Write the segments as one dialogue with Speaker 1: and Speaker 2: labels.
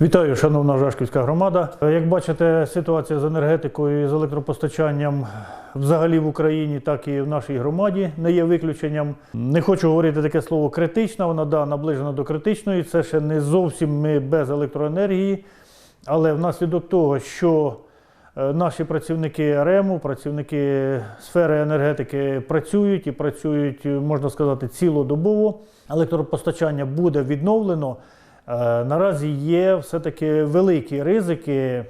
Speaker 1: Вітаю, шановна Жашківська громада. Як бачите, ситуація з енергетикою і з електропостачанням взагалі в Україні, так і в нашій громаді не є виключенням. Не хочу говорити таке слово критична, вона да, наближена до критичної. Це ще не зовсім ми без електроенергії, але внаслідок того, що е, наші працівники РЕМу, працівники сфери енергетики працюють і працюють, можна сказати, цілодобово. Електропостачання буде відновлено. Е, Наразі є все-таки великі ризики,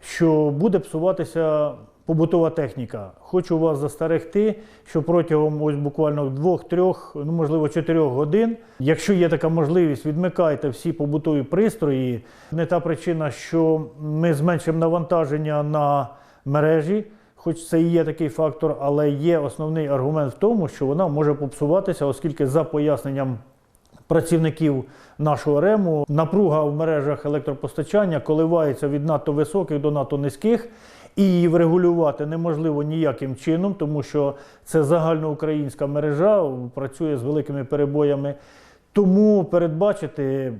Speaker 1: що буде псуватися побутова техніка. Хочу вас застерегти, що протягом ось буквально двох-трьох, ну можливо, чотирьох годин, якщо є така можливість, відмикайте всі побутові пристрої. Не та причина, що ми зменшимо навантаження на мережі. Хоч це і є такий фактор, але є основний аргумент в тому, що вона може попсуватися, оскільки за поясненням працівників нашого РЕМу напруга в мережах електропостачання коливається від надто високих до надто низьких, і її врегулювати неможливо ніяким чином, тому що це загальноукраїнська мережа, працює з великими перебоями. Тому передбачити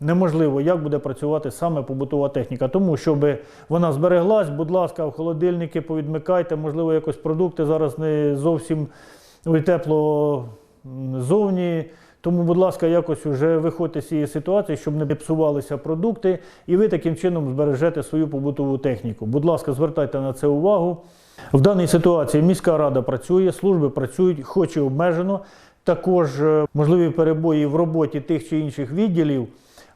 Speaker 1: неможливо, як буде працювати саме побутова техніка. Тому, щоб вона збереглась, будь ласка, в холодильники повідмикайте, можливо, якось продукти зараз не зовсім тепло зовні. Тому, будь ласка, якось вже виходьте з цієї ситуації, щоб не псувалися продукти, і ви таким чином збережете свою побутову техніку. Будь ласка, звертайте на це увагу. В даній ситуації міська рада працює, служби працюють, хоч і обмежено. Також е, можливі перебої в роботі тих чи інших відділів.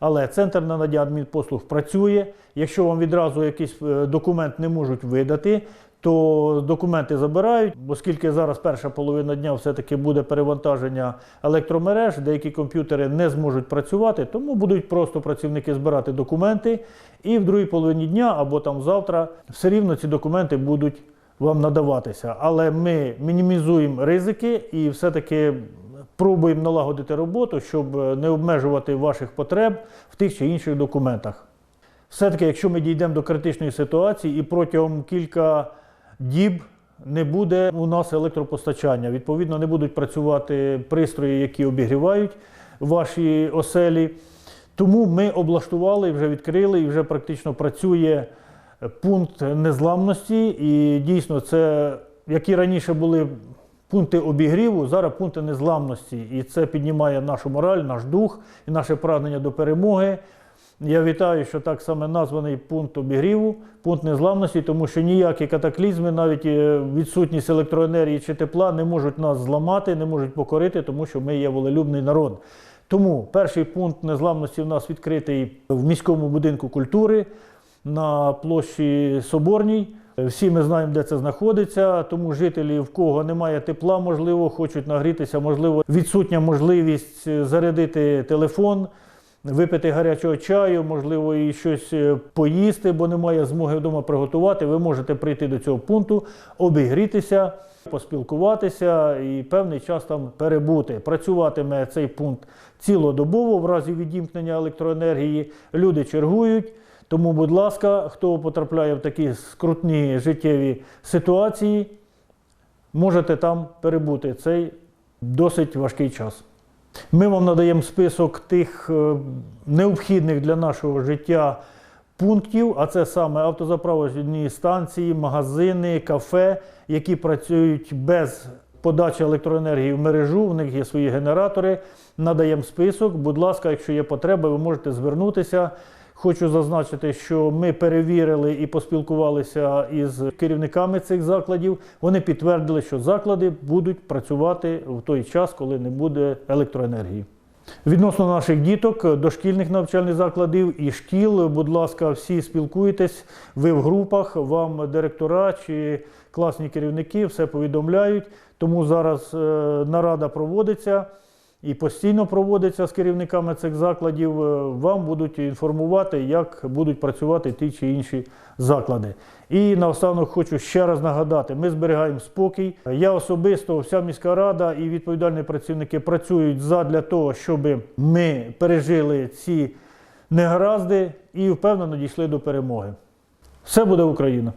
Speaker 1: Але центр надання адмінпослуг працює. Якщо вам відразу якийсь е, документ не можуть видати, то документи забирають, оскільки зараз перша половина дня все-таки буде перевантаження електромереж, деякі комп'ютери не зможуть працювати, тому будуть просто працівники збирати документи, і в другій половині дня або там завтра все рівно ці документи будуть вам надаватися. Але ми мінімізуємо ризики і все-таки пробуємо налагодити роботу, щоб не обмежувати ваших потреб в тих чи інших документах. Все-таки, якщо ми дійдемо до критичної ситуації і протягом кілька діб не буде у нас електропостачання, відповідно, не будуть працювати пристрої, які обігрівають ваші оселі. Тому ми облаштували, вже відкрили і вже практично працює пункт незламності. І дійсно, це які раніше були пункти обігріву, зараз пункти незламності. І це піднімає нашу мораль, наш дух і наше прагнення до перемоги. Я вітаю, що так саме названий пункт обігріву, пункт незламності, тому що ніякі катаклізми, навіть е, відсутність електроенергії чи тепла не можуть нас зламати, не можуть покорити, тому що ми є волелюбний народ. Тому перший пункт незламності у нас відкритий в міському будинку культури на площі Соборній. Всі ми знаємо, де це знаходиться, тому жителі, в кого немає тепла, можливо, хочуть нагрітися, можливо, відсутня можливість зарядити телефон, випити гарячого чаю, можливо, і щось е, поїсти, бо немає змоги вдома приготувати. Ви можете прийти до цього пункту, обігрітися, поспілкуватися і певний час там перебути. Працюватиме цей пункт цілодобово в разі відімкнення електроенергії. Люди чергують. Тому, будь ласка, хто потрапляє в такі скрутні життєві ситуації, можете там перебути цей досить важкий час. Ми вам надаємо список тих е, необхідних для нашого життя пунктів, а це саме автозаправочні станції, магазини, кафе, які працюють без подачі електроенергії в мережу, в них є свої генератори. Надаємо список. Будь ласка, якщо є потреба, ви можете звернутися. Хочу зазначити, що ми перевірили і поспілкувалися із керівниками цих закладів. Вони підтвердили, що заклади будуть працювати в той час, коли не буде електроенергії. Відносно наших діток, дошкільних навчальних закладів і шкіл, будь ласка, всі спілкуйтесь, ви в групах, вам директора чи класні керівники все повідомляють. Тому зараз е, нарада проводиться і постійно проводиться з керівниками цих закладів. Е, Вам будуть інформувати, як будуть працювати ті чи інші заклади. І наостанок хочу ще раз нагадати: ми зберігаємо спокій. Я особисто, вся міська рада і відповідальні працівники працюють задля того, щоб ми пережили ці негаразди і впевнено дійшли до перемоги. Все буде Україна!